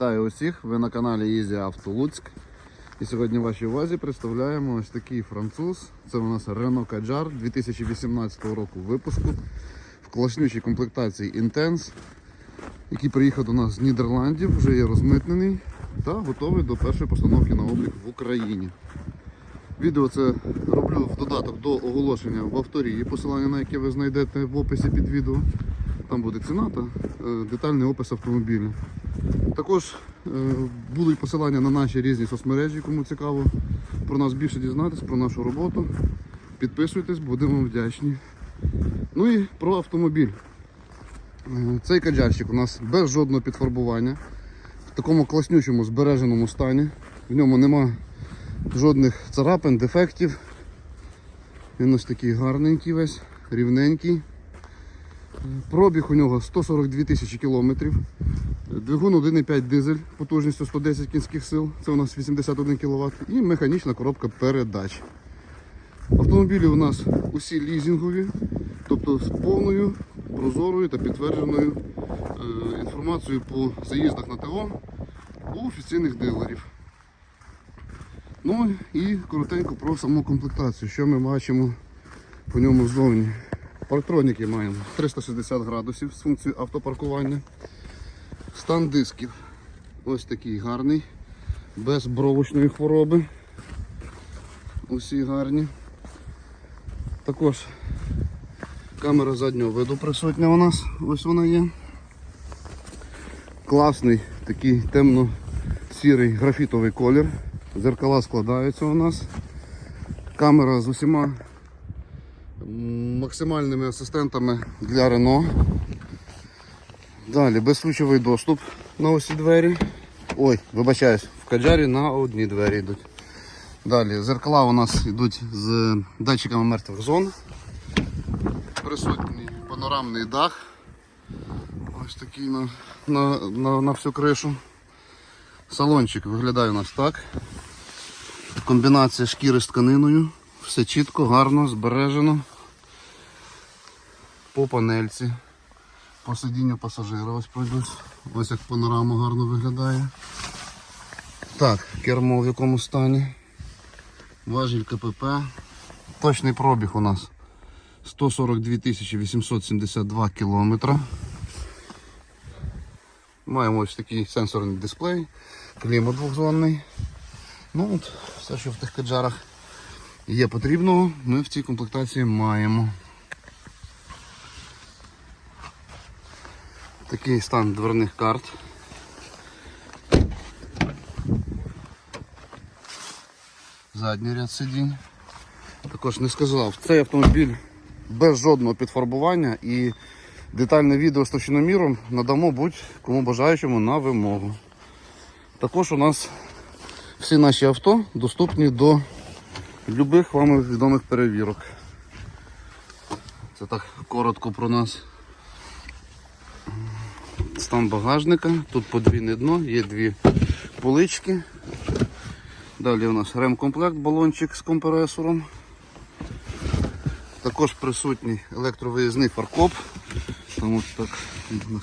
Вітаю усіх! Ви на каналі Easy Auto Луцьк. І сьогодні в вашій увазі представляємо ось такий француз. Це у нас Renault Kadjar 2018 року випуску в класнючій комплектації Intense, який приїхав до нас з Нідерландів, вже є розмитнений та готовий до першої постановки на облік в Україні. Відео це роблю в додаток до оголошення в авторії, посилання на яке ви знайдете в описі під відео. Там буде ціна та е, детальний опис автомобіля. Також е, будуть посилання на наші різні соцмережі, кому цікаво про нас більше дізнатись, про нашу роботу. Підписуйтесь, будемо вдячні. Ну і про автомобіль. Е, Цей каджарщик у нас без жодного підфарбування, в такому класнючому збереженому стані. В ньому нема жодних царапин, дефектів. Він ось такий гарненький весь, рівненький. Пробіг у нього 142 тисячі кілометрів. Двигун 1,5 дизель потужністю 110 кінських сил, це у нас 81 кВт, і механічна коробка передач. Автомобілі у нас усі лізингові, тобто з повною, прозорою та підтвердженою е, інформацією по заїздах на ТО у офіційних дилерів. Ну і коротенько про саму комплектацію, що ми бачимо по ньому ззовні. Парктроніки маємо 360 градусів з функцією автопаркування. Стан дисків ось такий гарний, без бровочної хвороби. Усі гарні. Також камера заднього виду присутня у нас, ось вона є. Класний такий темно-сірий графітовий колір. Зеркала складаються у нас. Камера з усіма максимальними асистентами для Renault. Далі безключовий доступ на усі двері. Ой, вибачаюсь, в каджарі на одні двері йдуть. Далі зеркала у нас йдуть з датчиками мертвих зон. Присутній панорамний дах. Ось такий на, на, на, на всю кришу. Салончик виглядає у нас так. Комбінація шкіри з тканиною. Все чітко, гарно, збережено. По панельці. По сидінню пасажира ось пройдуть. Ось як панорама гарно виглядає. Так, кермо в якому стані. Важіль КПП. Точний пробіг у нас 142 872 кілометра. Маємо ось такий сенсорний дисплей, клімат двохзонний. Ну от, все, що в тих каджарах є потрібного, ми в цій комплектації маємо. Такий стан дверних карт. Задній ряд сидінь. Також не сказав, цей автомобіль без жодного підфарбування і детальне відео з товщиноміром надамо будь-кому бажаючому на вимогу. Також у нас всі наші авто доступні до любих вам відомих перевірок. Це так коротко про нас. Стан багажника, тут подвійне дно, є дві полички. Далі у нас ремкомплект, балончик з компресором. Також присутній електровиїзний фаркоп. Там от так у нас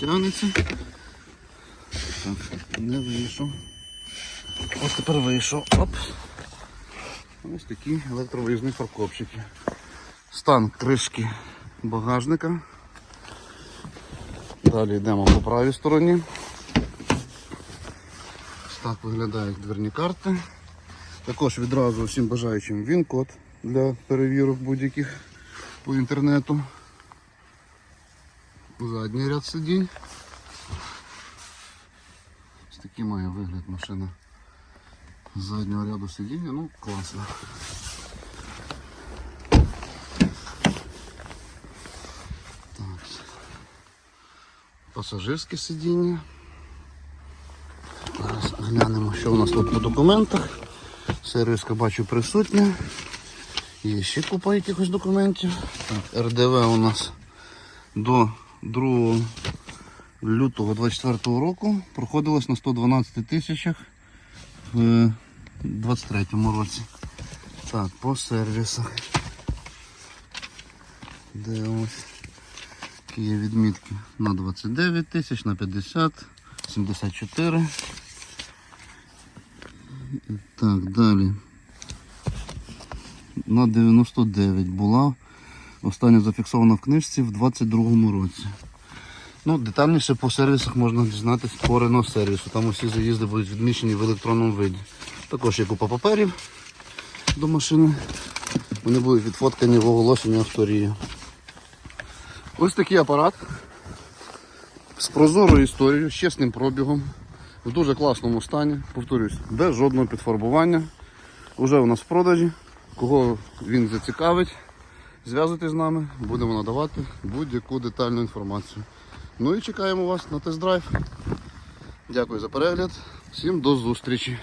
тягнеться. Так, не вийшов. Ось тепер вийшов. Оп. Ось такі електровиїзні фаркопчики. Стан кришки багажника. Далі йдемо по правій стороні. Так виглядають дверні карти. Також відразу всім бажаючим він-код для перевірок будь-яких по інтернету. Задній ряд сидінь. Ось такий має вигляд машина з заднього ряду сидіння. Ну, класно. Пасажирське сидіння. Зараз глянемо, що у нас тут по документах. Сервіска бачу присутня. Є ще купа якихось документів. Так, РДВ у нас до 2 лютого 24 року проходилось на 112 тисячах в 23 році. Так, по сервісах. Дивимось. Які є відмітки на 29 тисяч, на 50, 74. Так, далі. На 99 була. Остання зафіксована в книжці в 22-му році. Ну, детальніше по сервісах можна дізнатися по Renault сервісу. Там усі заїзди будуть відміщені в електронному виді. Також є купа паперів до машини. Вони будуть відфоткані в оголошенні авторії. Ось такий апарат з прозорою історією, з чесним пробігом, в дуже класному стані, повторюсь, без жодного підфарбування. Уже у нас в продажі. Кого він зацікавить, зв'язуйтесь з нами, будемо надавати будь-яку детальну інформацію. Ну і чекаємо вас на тест-драйв. Дякую за перегляд. Всім до зустрічі.